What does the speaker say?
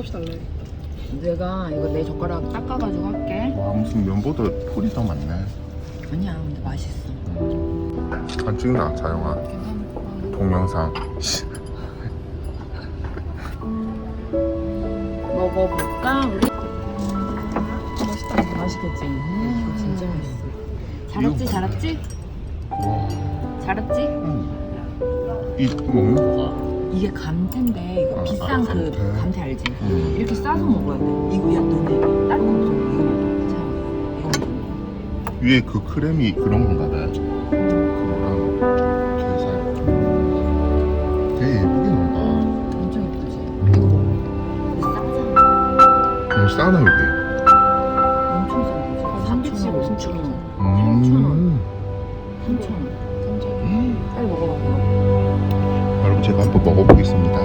값이 달라야겠다. 내가 이거 내 젓가락 닦아가지고 할게. 와 무슨 면보다 풀이 더 많네. 아니야, 근데 맛있어. 안 찍나 자영아 괜찮아. 동영상. 먹어볼까 우리? 맛있다. 맛있겠지. 음, 이거 진짜 맛있어. 잘했지, 잘했지, 와. 잘했지. 음. 이 먹는 거가? 이게 감태인데 이거 아, 비싼 아, 그 감태. 감태 알지? 싸서 먹어야 돼. 이거 야 너네 다른 거 먹어. 이거 먹어. 자, 이거 먹어. 위에 그 크림이 그런 건가 봐. 그거랑 게살. 되게 예쁘게 나온다. 엄청 예쁘지? 이거 먹어. 싸잖아. 음, 싸나 여기. 엄청 싼 거지. 한 삼백씩 4,000원, 50천 5,000원. 음. 3,000원. 감자. 음. 빨리 먹어봐. 여러분 제가 한번 먹어보겠습니다.